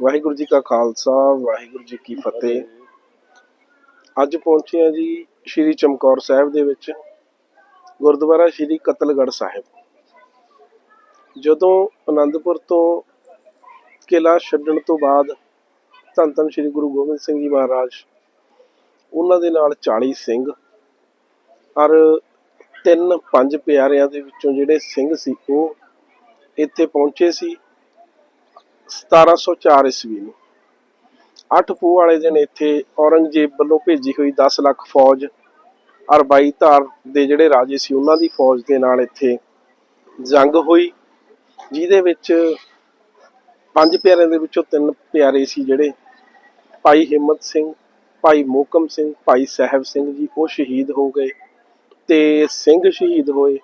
ਵਾਹਿਗੁਰੂ ਜੀ ਕਾ ਖਾਲਸਾ, ਵਾਹਿਗੁਰੂ ਜੀ ਕੀ ਫਤਿਹ। ਅੱਜ ਪਹੁੰਚੇ ਹਾਂ ਜੀ ਸ਼੍ਰੀ ਚਮਕੌਰ ਸਾਹਿਬ ਦੇ ਵਿੱਚ, ਗੁਰਦੁਆਰਾ ਸ਼੍ਰੀ ਕਤਲਗੜ੍ਹ ਸਾਹਿਬ। ਜਦੋਂ ਆਨੰਦਪੁਰ ਤੋਂ ਕਿਲਾ ਛੱਡਣ ਤੋਂ ਬਾਅਦ ਧੰਨ ਧੰਨ ਸ਼੍ਰੀ ਗੁਰੂ ਗੋਬਿੰਦ ਸਿੰਘ ਜੀ ਮਹਾਰਾਜ, ਉਹਨਾਂ ਦੇ ਨਾਲ 40 ਸਿੰਘ, ਔਰ ਤਿੰਨ ਪੰਜ ਪਿਆਰਿਆਂ ਦੇ ਵਿੱਚੋਂ ਜਿਹੜੇ ਸਿੰਘ ਸੀ, ਉਹ ਇੱਥੇ ਪਹੁੰਚੇ ਸੀ। 1704 ਈਸਵੀ ਨੂੰ। ਅੱਠ ਪੂਹ ਵਾਲੇ ਦਿਨ ਇੱਥੇ ਔਰੰਗਜ਼ੇਬ ਵੱਲੋਂ ਭੇਜੀ ਹੋਈ 10 ਲੱਖ ਫੌਜ ਔਰ 22 ਧਾਰ ਦੇ ਜਿਹੜੇ ਰਾਜੇ ਸੀ, ਉਹਨਾਂ ਦੀ ਫੌਜ ਦੇ ਨਾਲ ਇੱਥੇ ਜੰਗ ਹੋਈ, ਜਿਹਦੇ ਵਿੱਚ ਪੰਜ ਪਿਆਰਿਆਂ ਦੇ ਵਿੱਚੋਂ ਤਿੰਨ ਪਿਆਰੇ ਸੀ ਜਿਹੜੇ ਭਾਈ ਹਿੰਮਤ ਸਿੰਘ, ਭਾਈ ਮੋਕਮ ਸਿੰਘ, ਭਾਈ ਸਾਹਿਬ ਸਿੰਘ ਜੀ, ਉਹ ਸ਼ਹੀਦ ਹੋ ਗਏ ਤੇ ਸਿੰਘ ਸ਼ਹੀਦ ਹੋਏ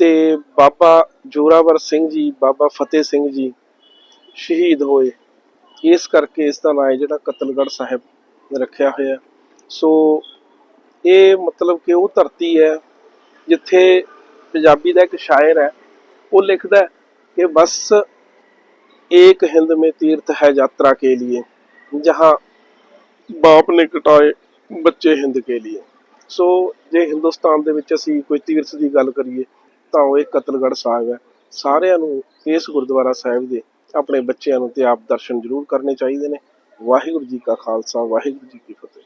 ਤੇ ਬਾਬਾ ਜੋਰਾਵਰ ਸਿੰਘ ਜੀ, ਬਾਬਾ ਫਤਿਹ ਸਿੰਘ ਜੀ ਸ਼ਹੀਦ ਹੋਏ। ਇਸ ਕਰਕੇ ਇਸ ਦਾ ਨਾਂ ਹੈ ਜਿਹੜਾ ਕਤਲਗੜ ਸਾਹਿਬ ਰੱਖਿਆ ਹੋਇਆ। ਸੋ ਇਹ ਮਤਲਬ ਕਿ ਉਹ ਧਰਤੀ ਹੈ ਜਿੱਥੇ ਪੰਜਾਬੀ ਦਾ ਇੱਕ ਸ਼ਾਇਰ ਹੈ। ਉਹ ਲਿਖਦਾ ਕਿ ਬਸ ਇੱਕ ਹਿੰਦ ਮੇ ਤੀਰਥ ਹੈ ਯਾਤਰਾ ਕੇ ਲਈ ਜਹਾਂ ਬਾਪ ਨੇ ਕਟਾਏ ਬੱਚੇ ਹਿੰਦ ਕੇ ਲਈ ਸੋ ਜੇ ਹਿੰਦੁਸਤਾਨ ਦੇ ਵਿੱਚ ਅਸੀਂ ਕੋਈ ਤੀਰਥ ਦੀ ਗੱਲ ਕਰੀਏ, ਤਾਂ ਉਹ ਇਹ ਕਤਲਗੜ ਸਾਹਿਬ ਹੈ। ਸਾਰਿਆਂ ਨੂੰ ਇਸ ਗੁਰਦੁਆਰਾ ਸਾਹਿਬ ਦੇ ਆਪਣੇ ਬੱਚਿਆਂ ਨੂੰ ਤੇ ਆਪ ਦਰਸ਼ਨ ਜ਼ਰੂਰ ਕਰਨੇ ਚਾਹੀਦੇ ਨੇ। ਵਾਹਿਗੁਰੂ ਜੀ ਕਾ ਖਾਲਸਾ, ਵਾਹਿਗੁਰੂ ਜੀ ਕੀ ਫਤਿਹ।